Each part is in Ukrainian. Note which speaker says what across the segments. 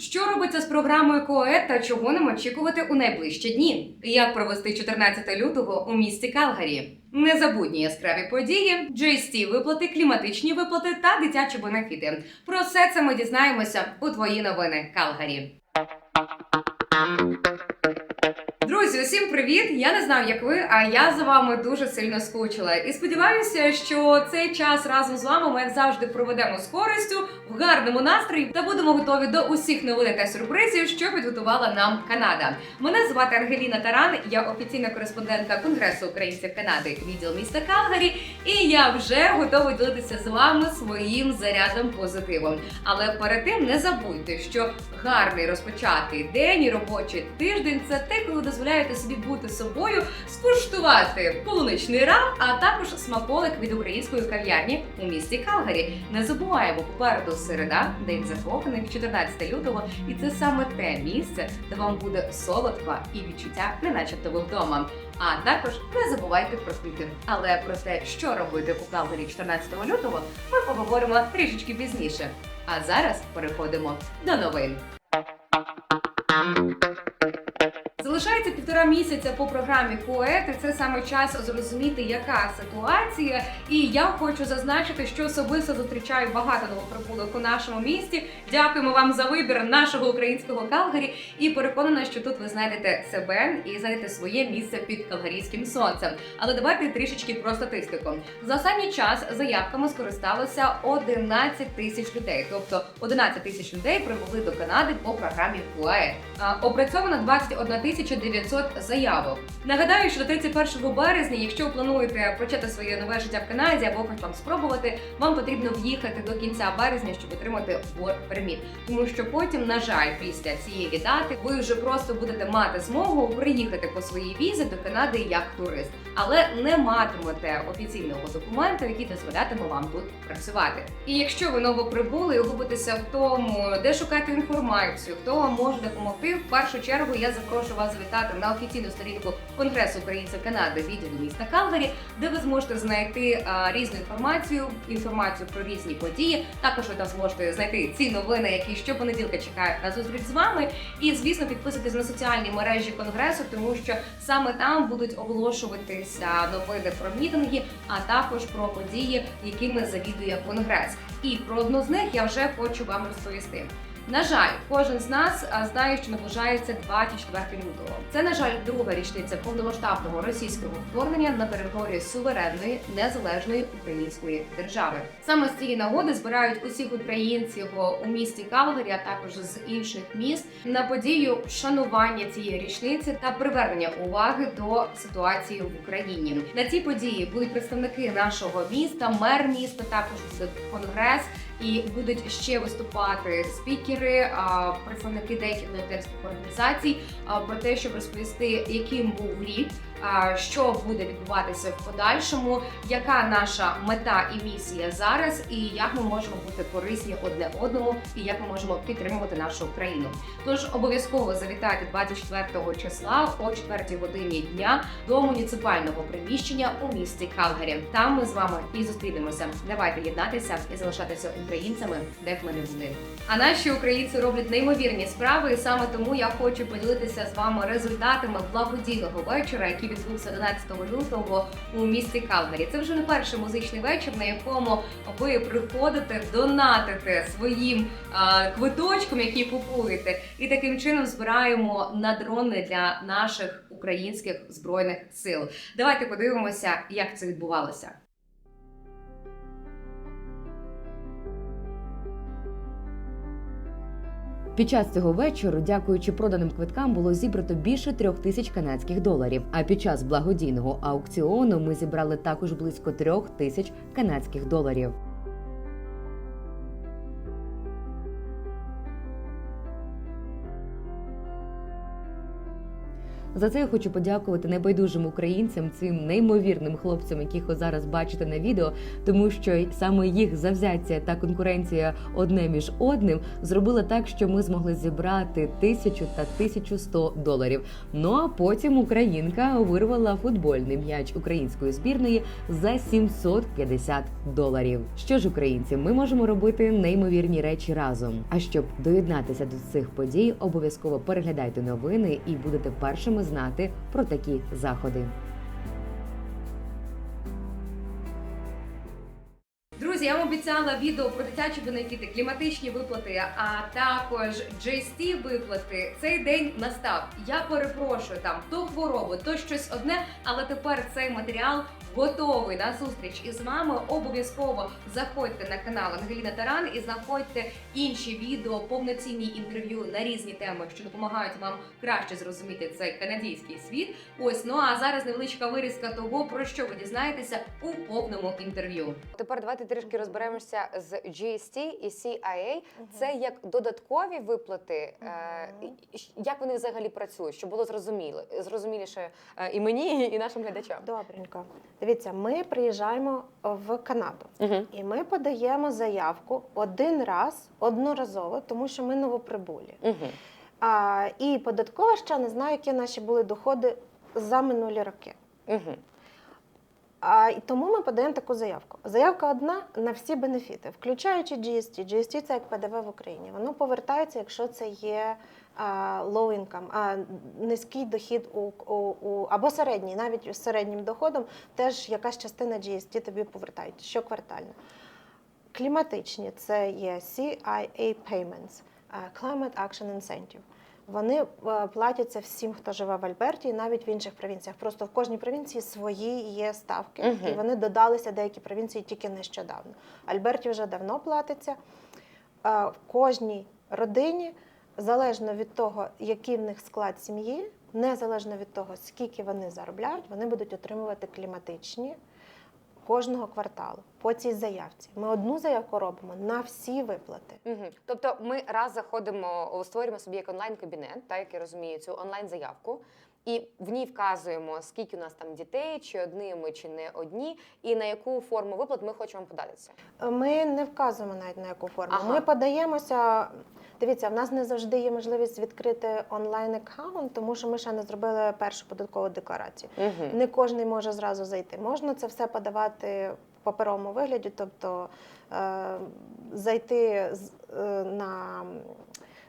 Speaker 1: Що робиться з програмою КОЕ та чого нам очікувати у найближчі дні? Як провести 14 лютого у місті Калгарі? Незабутні яскраві події, GST виплати, кліматичні виплати та дитячі бенефіти. Про все це ми дізнаємося у твої новини Калгарі. Друзі, усім привіт! Я не знаю, як ви, а я за вами дуже сильно скучила. І сподіваюся, що цей час разом з вами ми як завжди проведемо з користю в гарному настрої та будемо готові до усіх новин та сюрпризів, що підготувала нам Канада. Мене звати Ангеліна Таран, я офіційна кореспондентка Конгресу українців Канади, відділ міста Калгарі, і я вже готова ділитися з вами своїм зарядом позитивом. Але перед тим не забудьте, що гарний розпочатий день і робочий тиждень це те, коли дозволяєте собі бути собою, скуштувати полуничний рам, а також смаколик від української кав'ярні у місті Калгарі. Не забуваємо попереду середа, день закоханих, 14 лютого, і це саме те місце, де вам буде солодко і відчуття, не начебто ви вдома. А також не забувайте про квіти. Але про те, що робити у Калгарі 14 лютого, ми поговоримо трішечки пізніше. А зараз переходимо до новин. Півтора місяця по програмі КОЕТ, і це саме час зрозуміти, яка ситуація. І я хочу зазначити, що особисто зустрічаю багато новоприбулих у нашому місті. Дякуємо вам за вибір нашого українського Калгарі. І переконана, що тут ви знайдете себе і знайдете своє місце під калгарійським сонцем. Але давайте трішечки про статистику. За останній час заявками скористалося 11 тисяч людей, тобто 11 тисяч людей прибули до Канади по програмі КУАЕ. Опрацьовано 21 тисяча 900 заявок. Нагадаю, що до 31 березня, якщо плануєте почати своє нове життя в Канаді або хоч там спробувати, вам потрібно в'їхати до кінця березня, щоб отримати work permit. Тому що потім, на жаль, після цієї дати ви вже просто будете мати змогу приїхати по своїй візі до Канади як турист, але не матимете офіційного документу, який дозволятиме вам тут працювати. І якщо ви новоприбули губитеся в тому, де шукати інформацію, хто вам може допомогти, в першу чергу я запрошую вас завітати на офіційну сторінку Конгресу українців Канади відділу міста Калгарі, де ви зможете знайти а, різну інформацію, інформацію про різні події. Також ви там зможете знайти ці новини, які щопонеділка чекають на зустріч з вами. І звісно, підписуйтесь на соціальні мережі конгресу, тому що саме там будуть оголошуватися новини про мітинги, а також про події, якими завідує конгрес. І про одну з них я вже хочу вам розповісти. На жаль, кожен з нас знає, що наближається 24 лютого. Це на жаль друга річниця повномасштабного російського вторгнення на територію суверенної незалежної української держави. Саме з цієї нагоди збирають усіх українців у місті Калгарі, а також з інших міст на подію шанування цієї річниці та привернення уваги до ситуації в Україні. На цій події будуть представники нашого міста, мер міста, також конгрес. І будуть ще виступати спікери, представники деяких волонтерських організацій про те, щоб розповісти, яким був рік, що буде відбуватися в подальшому, яка наша мета і місія зараз, і як ми можемо бути корисні одне одному, і як ми можемо підтримувати нашу Україну. Тож обов'язково завітайте 24 числа о 4 годині дня до муніципального приміщення у місті Калгарі. Там ми з вами і зустрінемося. Давайте єднатися і залишатися українцями, де б ми не були. А наші українці роблять неймовірні справи, і саме тому я хочу поділитися з вами результатами благодійного вечора, який відбувся 11 лютого у місті Калгарі. Це вже не перший музичний вечір, на якому ви приходите, донатите своїм квиточком, які купуєте, і таким чином збираємо на дрони для наших українських збройних сил. Давайте подивимося, як це відбувалося.
Speaker 2: Під час цього вечору, дякуючи проданим квиткам, було зібрато більше трьох тисяч канадських доларів. А під час благодійного аукціону ми зібрали також близько трьох тисяч канадських доларів. За це я хочу подякувати небайдужим українцям, цим неймовірним хлопцям, яких ви зараз бачите на відео, тому що саме їх завзяття та конкуренція одне між одним зробила так, що ми змогли зібрати тисячу та 1100 доларів. Ну а потім українка вирвала футбольний м'яч української збірної за 750 доларів. Що ж, українці, ми можемо робити неймовірні речі разом. А щоб доєднатися до цих подій, обов'язково переглядайте новини і будете першими знати про такі заходи.
Speaker 1: Друзі, я вам обіцяла відео про дитячі бенефіти, кліматичні виплати, а також GST виплати. Цей день настав. Я перепрошую там то хворобу, то щось одне, але тепер цей матеріал готовий на зустріч із вами. Обов'язково заходьте на канал Ангеліна Таран і знаходьте інші відео, повноцінні інтерв'ю на різні теми, що допомагають вам краще зрозуміти цей канадський світ. Ось ну а зараз невеличка вирізка того, про що ви дізнаєтеся у повному інтерв'ю.
Speaker 3: Тепер давайте трішки розберемося з GST і CIA. Це як додаткові виплати. і Як вони взагалі працюють? Щоб було зрозуміло, зрозуміліше е, і мені, і нашим глядачам.
Speaker 4: Добренько. Дивіться, ми приїжджаємо в Канаду
Speaker 3: Угу.
Speaker 4: і ми подаємо заявку один раз одноразово, тому що ми новоприбулі.
Speaker 3: Угу.
Speaker 4: А, і податкова ще не знаю, які наші були доходи за минулі роки.
Speaker 3: Угу.
Speaker 4: А, і тому ми подаємо таку заявку. Заявка одна на всі бенефіти, включаючи GST. GST – це як ПДВ в Україні. Воно повертається, якщо це є а, low income, а, низький дохід у, у, у або середній, навіть з середнім доходом, теж якась частина GST тобі повертають щоквартально. Кліматичні це є CIA Payments, Climate Action Incentive. Вони е, платяться всім, хто живе в Альберті, і навіть в інших провінціях. Просто в кожній провінції свої є ставки,
Speaker 3: Мгм.
Speaker 4: і вони додалися деякі провінції тільки нещодавно. Альберті вже давно платиться. Е, В кожній родині, залежно від того, який в них склад сім'ї, незалежно від того, скільки вони заробляють, вони будуть отримувати кліматичні кожного кварталу по цій заявці. Ми одну заявку робимо на всі виплати.
Speaker 3: Угу. Тобто ми раз заходимо, створюємо собі як онлайн-кабінет, так як я розумію, цю онлайн-заявку. І в ній вказуємо, скільки у нас там дітей, чи одні ми, чи не одні, і на яку форму виплат ми хочемо податися.
Speaker 4: Ми не вказуємо навіть на яку форму.
Speaker 3: Ага.
Speaker 4: Ми подаємося. Дивіться, в нас не завжди є можливість відкрити онлайн аккаунт, тому що ми ще не зробили першу податкову декларацію.
Speaker 3: Угу.
Speaker 4: Не кожен може зразу зайти. Можна це все подавати в паперовому вигляді, тобто е, зайти з- е, на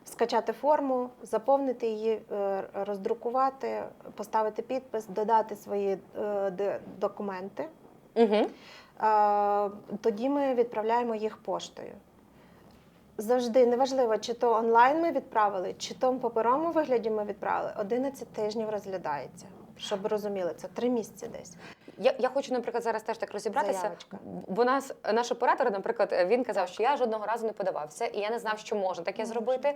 Speaker 4: скачати форму, заповнити її, е, роздрукувати, поставити підпис, додати свої е, документи.
Speaker 3: Угу.
Speaker 4: Тоді ми відправляємо їх поштою. Завжди неважливо, чи то онлайн ми відправили, чи то в паперовому вигляді ми відправили. 11 тижнів розглядається. Щоб розуміли, це три місяці десь.
Speaker 3: Я, я хочу, наприклад, зараз теж так розібратися.
Speaker 4: Заявочка.
Speaker 3: Бо нас наш оператор, наприклад, він казав, що я жодного разу не подавався, і я не знав, що можна таке зробити.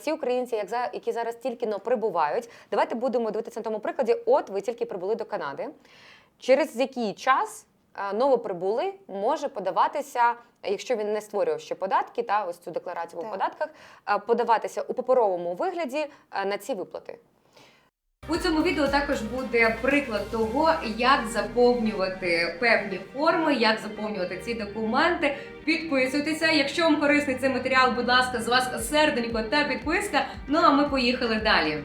Speaker 3: Ці українці, як за які зараз тільки но прибувають, давайте будемо дивитися на тому прикладі. От ви тільки прибули до Канади. Через який час новоприбулий може подаватися, якщо він не створював ще податки, та ось цю декларацію по податках, подаватися у паперовому вигляді на ці виплати.
Speaker 1: У цьому відео також буде приклад того, як заповнювати певні форми, як заповнювати ці документи. Підписуйтеся. Якщо вам корисний цей матеріал, будь ласка, з вас серденько та підписка. Ну а ми поїхали далі.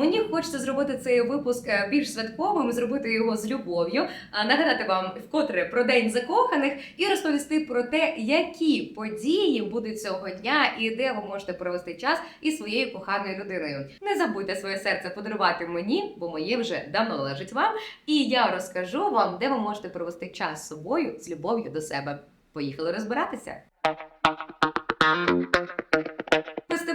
Speaker 1: Мені хочеться зробити цей випуск е, більш святковим, зробити його з любов'ю, нагадати вам вкотре про день закоханих і розповісти про те, які події будуть цього дня і де ви можете провести час із своєю коханою людиною. Не забудьте своє серце подарувати мені, бо моє вже давно належить вам. І я розкажу вам, де ви можете провести час з собою з любов'ю до себе. Поїхали розбиратися.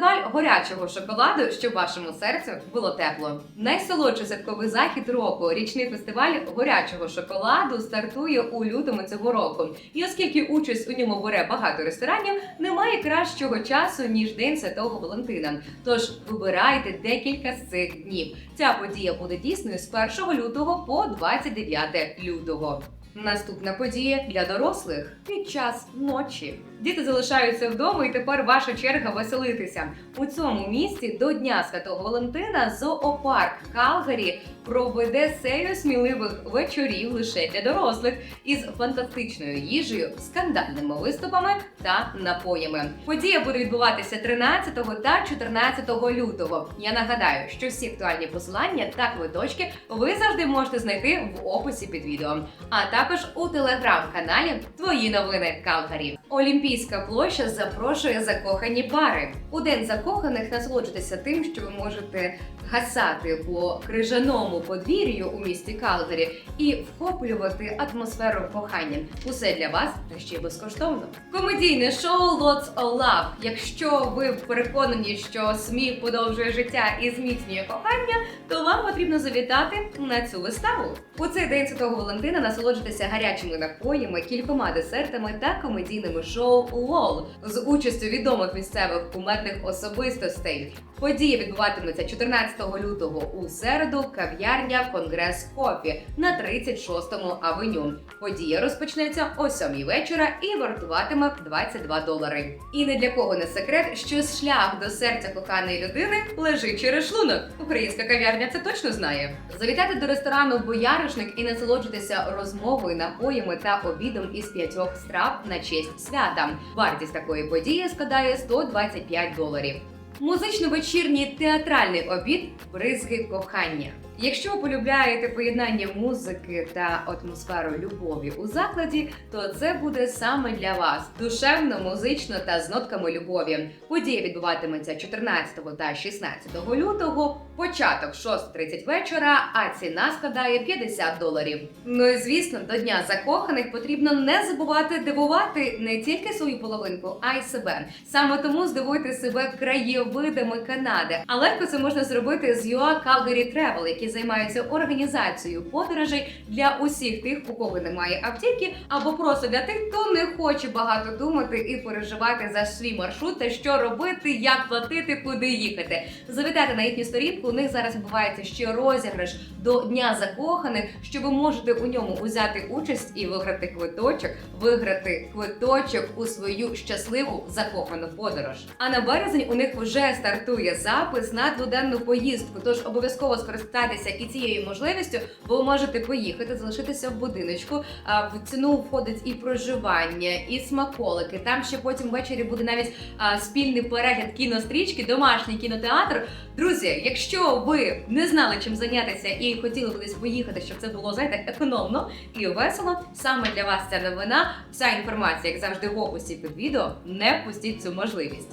Speaker 1: Фестиваль горячого шоколаду, щоб вашому серцю було тепло. Найсолодший святковий захід року. Річний фестиваль горячого шоколаду стартує у лютому цього року. І оскільки участь у ньому бере багато ресторанів, немає кращого часу ніж День Святого Валентина. Тож вибирайте декілька з цих днів. Ця подія буде дійсною з 1 лютого по 29 лютого. Наступна подія для дорослих під час ночі. Діти залишаються вдома, і тепер ваша черга веселитися. У цьому місті до Дня Святого Валентина зоопарк Калгарі проведе серію сміливих вечорів лише для дорослих із фантастичною їжею, скандальними виступами та напоями. Подія буде відбуватися 13 та 14 лютого. Я нагадаю, що всі актуальні посилання та квиточки ви завжди можете знайти в описі під відео, а також у телеграм-каналі Твої новини Калгарі. Олімпійська площа запрошує закохані пари. У день закоханих насолоджуйтеся тим, що ви можете гасати по крижаному подвір'ю у місті Калгарі і вхоплювати атмосферу кохання. Усе для вас та ще й безкоштовно. Комедійне шоу Lots of Love. Якщо ви переконані, що сміх подовжує життя і зміцнює кохання, то вам потрібно завітати на цю виставу. У цей день Святого Валентина насолоджуйтеся гарячими напоями, кількома десертами та комедійними шоу LOL з участю відомих місцевих кумедних особистостей. Подія відбуватиметься 14 лютого у середу. Кав'ярня Конгрес Кофі на 36-му авеню. Подія розпочнеться о 7 вечора і вартуватиме 22 долари. І не для кого не секрет, що шлях до серця коханої людини лежить через шлунок. Українська кав'ярня це точно знає. Завітати до ресторану Бояришник і насолоджуватися розмовою, напоями та обідом із п'ятьох страв на честь свята. Вартість такої події складає 125 доларів. Музично-вечірній театральний обід бризги кохання. Якщо полюбляєте поєднання музики та атмосферу любові у закладі, то це буде саме для вас душевно, музично та з нотками любові. Подія відбуватиметься 14 та 16 лютого, початок 6.30 вечора, а ціна складає 50 доларів. Ну і звісно, до дня закоханих потрібно не забувати дивувати не тільки свою половинку, а й себе. Саме тому здивуйте себе краєвидами Канади. А легко це можна зробити з UA Calgary Travel, які займаються організацією подорожей для усіх тих, у кого немає автівки, або просто для тих, хто не хоче багато думати і переживати за свій маршрут та що робити, як платити, куди їхати. Завітайте на їхню сторінку. У них зараз відбувається ще розіграш до Дня закоханих, що ви можете у ньому взяти участь і виграти квиточок, виграти квиточок у свою щасливу закохану подорож. А на березень у них вже стартує запис на дводенну поїздку. Тож обов'язково скористайтеся і цією можливістю, ви можете поїхати, залишитися в будиночку. В ціну входить і проживання, і смаколики. Там ще потім ввечері буде навіть спільний перегляд кінострічки, домашній кінотеатр. Друзі, якщо ви не знали чим зайнятися і хотіли кудись поїхати, щоб це було знаєте, економно і весело, саме для вас ця новина. Вся інформація, як завжди, в описі під відео. Не впустіть цю можливість.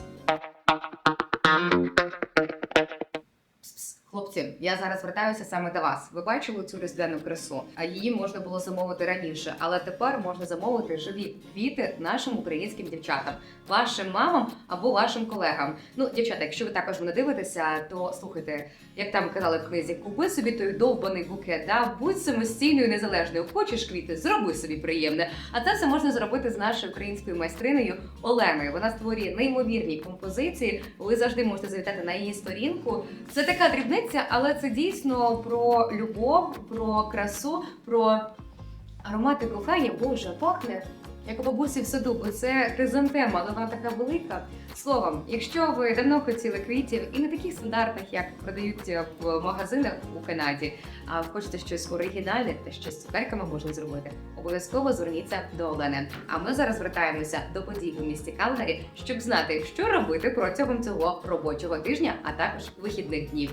Speaker 1: Хлопці, я зараз звертаюся саме до вас. Ви бачили цю різдвяну красу? А її можна було замовити раніше, але тепер можна замовити живі квіти нашим українським дівчатам, вашим мамам або вашим колегам. Ну, дівчата, якщо ви також мене дивитеся, то слухайте, як там казали в книзі, купи собі той довбаний букет, да? будь самостійною, незалежною. Хочеш квіти, зроби собі приємне. А це все можна зробити з нашою українською майстринею Оленою. Вона створює неймовірні композиції. Ви завжди можете завітати на її сторінку. Це така дрібниця, але це дійсно про любов, про красу, про аромати кохання. Боже, пахне. Як у бабусі в саду, бо це хризантема, але вона така велика. Словом, якщо ви давно хотіли квітів і не таких стандартних, як продають в магазинах у Канаді, а хочете щось оригінальне та щось з цукерками можна зробити, обов'язково зверніться до Олени. А ми зараз звертаємося до подій у місті Калгарі, щоб знати, що робити протягом цього робочого тижня, а також вихідних днів.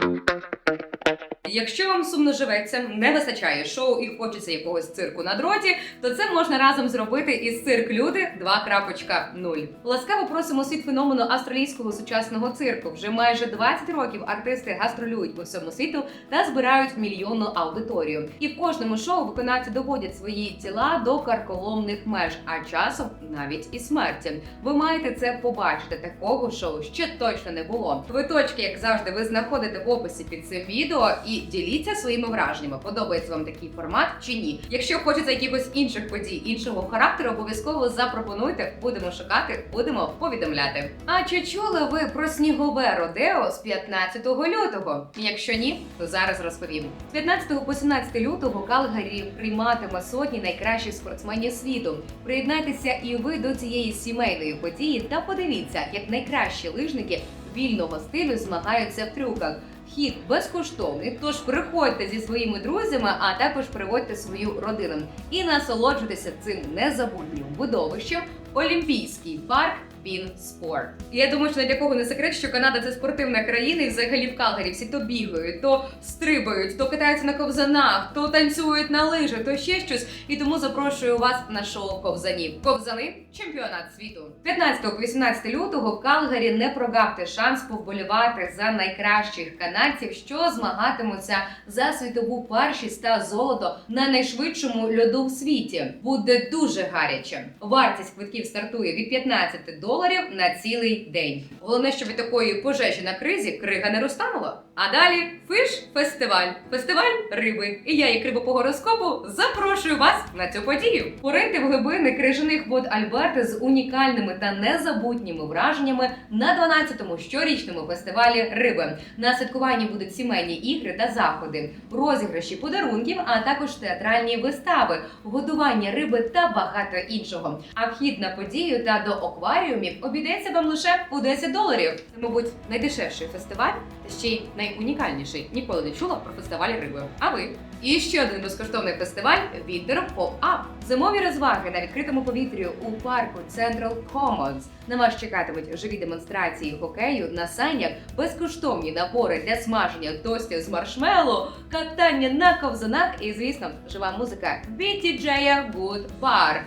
Speaker 1: thank you Якщо вам сумно живеться, не вистачає шоу і хочеться якогось цирку на дроті, то це можна разом зробити із цирк люди 2.0. Ласкаво просимо світ феномену австралійського сучасного цирку. Вже майже 20 років артисти гастролюють по всьому світу та збирають мільйонну аудиторію. І в кожному шоу виконавці доводять свої тіла до карколомних меж, а часом навіть і смерті. Ви маєте це побачити. Такого шоу ще точно не було. Квиточки, як завжди, ви знаходите в описі під цим відео і і діліться своїми враженнями. Подобається вам такий формат чи ні? Якщо хочеться якихось інших подій, іншого характеру, обов'язково запропонуйте. Будемо шукати, будемо повідомляти. А чи чули ви про снігове родео з 15 лютого? Якщо ні, то зараз розповім. З 15 по 17 лютого Калгарі прийматиме сотні найкращих спортсменів світу. Приєднайтеся і ви до цієї сімейної події та подивіться, як найкращі лижники вільного стилю змагаються в трюках. Вхід безкоштовний, тож приходьте зі своїми друзями, а також приводьте свою родину. І насолоджуйтеся цим незабутнім видовищем Олімпійський парк Пін Спорт. Я думаю, що ні для кого не секрет, що Канада це спортивна країна, і взагалі в Калгарі всі то бігають, то стрибають, то катаються на ковзанах, то танцюють на лижах, то ще щось. І тому запрошую вас на шоу ковзанів. Ковзани чемпіонат світу. 15 по 18 лютого в Калгарі не прогавте шанс повболівати за найкращих канадців, що змагатимуться за світову першість та золото на найшвидшому льоду в світі. Буде дуже гаряче. Вартість квитків стартує від 15 доларів на цілий день. Головне, щоб від такої пожежі на кризі крига не розтанула. А далі фиш фестиваль, фестиваль риби. І я, як риба по гороскопу, запрошую вас на цю подію. Пориньте в глибини крижаних вод Альберти з унікальними та незабутніми враженнями на 12-му щорічному фестивалі риби. На святкуванні будуть сімейні ігри та заходи, розіграші подарунків, а також театральні вистави, годування риби та багато іншого. А вхід на подію та до акваріумів обійдеться вам лише у 10 доларів. Це, мабуть, найдешевший фестиваль ще й найунікальніший. Ніколи не чула про фестиваль риби. А ви? І ще один безкоштовний фестиваль Winter Pop-Up. Зимові розваги на відкритому повітрі у парку Central Commons. На вас чекатимуть живі демонстрації хокею на санях, безкоштовні набори для смаження тостів з маршмеллоу, катання на ковзанах і, звісно, жива музика від DJ Good Bar.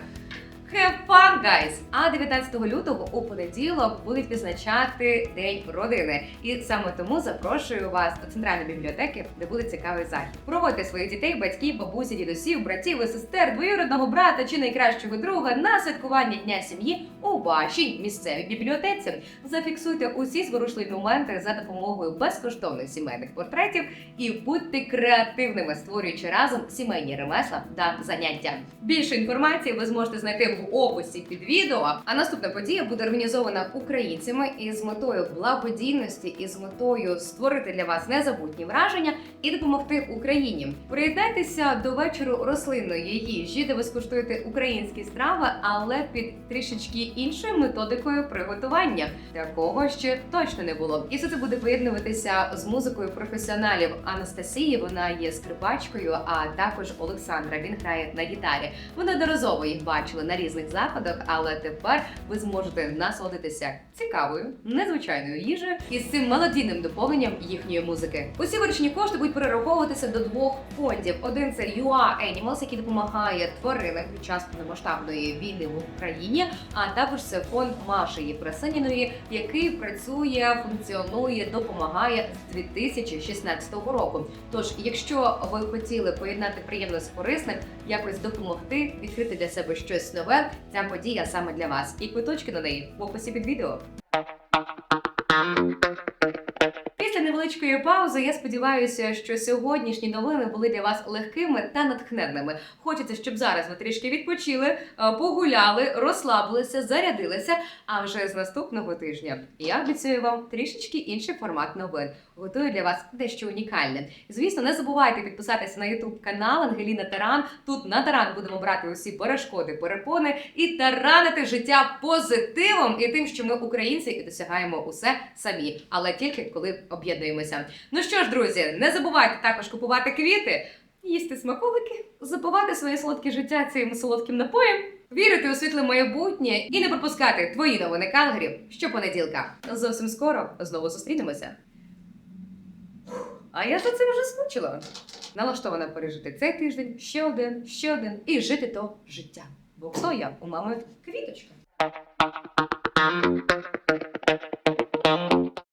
Speaker 1: Have fun, guys! А 19 лютого у понеділок будуть відзначати День родини. І саме тому запрошую вас до центральної бібліотеки, де буде цікавий захід. Проводьте своїх дітей, батьків, бабусі, дідусів, братів і сестер, двоюродного брата чи найкращого друга на святкування дня сім'ї у вашій місцевій бібліотеці. Зафіксуйте усі зворушливі моменти за допомогою безкоштовних сімейних портретів і будьте креативними, створюючи разом сімейні ремесла та заняття. Більше інформації ви зможете знайти в описі під відео. А наступна подія буде організована українцями із метою благодійності і з метою створити для вас незабутні враження і допомогти Україні. Приєднайтеся до вечору рослинної їжі, де ви скуштуєте українські страви, але під трішечки іншою методикою приготування. Такого ще точно не було. І все це буде поєднуватися з музикою професіоналів Анастасії. Вона є скрипачкою, а також Олександра. Він грає на гітарі. Ви неодноразово їх бачили на різних заходах, але тепер ви зможете насолодитися цікавою, незвичайною їжею і з цим мелодійним доповненням їхньої музики. Усі виручені кошти будуть перераховуватися до двох фондів. Один це UA Animals, який допомагає тваринам під час повномасштабної війни в Україні. А також це фонд Маші Єфросиніної, який працює, функціонує, допомагає з 2016 року. Тож, якщо ви хотіли поєднати приємне з корисним, якось допомогти, відкрити для себе щось нове, ця подія саме для вас. І квиточки на неї в описі під відео. Після невеличкої паузи я сподіваюся, що сьогоднішні новини були для вас легкими та натхненними. Хочеться, щоб зараз ви трішки відпочили, е, погуляли, розслабилися, зарядилися. А вже з наступного тижня я обіцяю вам трішечки інший формат новин. Готую для вас дещо унікальне. Звісно, не забувайте підписатися на YouTube канал Ангеліна Таран. Тут на таран будемо брати усі перешкоди, перепони і таранити життя позитивом і тим, що ми українці і досягаємо усе самі, але тільки коли об'єднуємося. Ну що ж, друзі, не забувайте також купувати квіти, їсти смаколики, запивати своє солодке життя цим солодким напоєм. Вірити у світле майбутнє і не пропускати твої новини Калгарів щопонеділка. Зовсім скоро знову зустрінемося. А я за це вже скучила. Налаштована пережити цей тиждень, ще один, ще один і жити то життя. Бо хто я у мами квіточка.